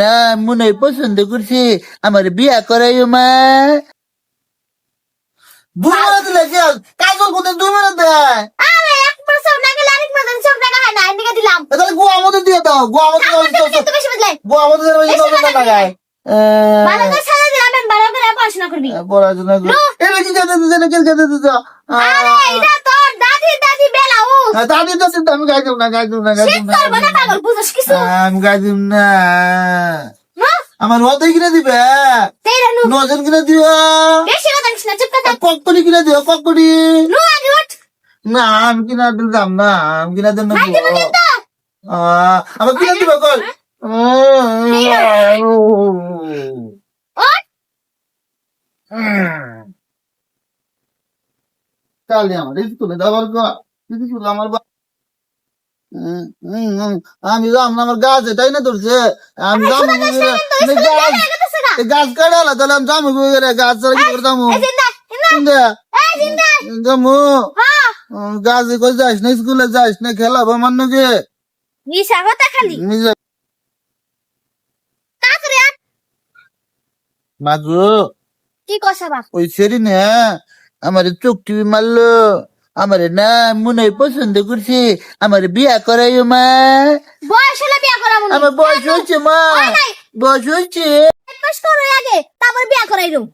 না মনে পছন্দ করছি। আমার বিয়া করাইও মা। দুই মিনিট লাগে কাজল কোথায় দুই মিনিট দেয়? আরে এক মাস সব না গেলে আরেক মাস সব টাকা হয় না এদিকে দিলাম। তাহলে গোয়া আমাদের দিয়ে দাও গোয়া আমাদের আমার থেকে কিন্তু বেশি বুঝলে গোয়া আমাদের ওই বেশি কথা কথা লাগায় ভালো করে সাজা দিলাম ভালো করে পড়াশোনা করবি। পড়াশোনা এটা কি আরে এটা দাদি চিন্তা আমি না গাইতাম না গাইতাম করব না পাগল বুঝছ কিছু? আমি গাইতাম না। হ্যাঁ আমার হতে কিনে দিবে? নু নজন কিনে দিও। বেশি কথা কিছু না চুপ কথা। ককড়ি কিনে দিও ককড়ি নু না আমি কিনা দিলাম না আমি কিনা দেবো কিন্তু। আমার কিনে দিবে কল তাহলে আমার স্কুলে যাবার স্কুল আমার বা- হুম, হুম, হুম, আমি যাম না আমার গাছ এটাই না ধরছে আমি যাম তো স্কুলে গাছ বেলা গেছে না এই গাছ কাটে আলা তাহলে আমি যাম গাছ ছাড়া কি করে যাবো এই জিন্দা জিন্দা কোনটা? এই জিন্দা যামু হ্যাঁ গাছ কই যাস না স্কুলে যাস না খেলাবো আমার নাকি নিশা কথা খালি নিজে তাড়াতাড়ি আট মাগো কি কষা বাপ ওই সেরি না আমার চোখ টিভি মারলো আমার না মনে পছন্দ করছি আমার বিয়া করাইও মা। বয়স হলে বিয়া করাবো আমার বয়স হচ্ছে মা। বয়স হচ্ছে করো আগে তারপর বিয়া করাই রুম।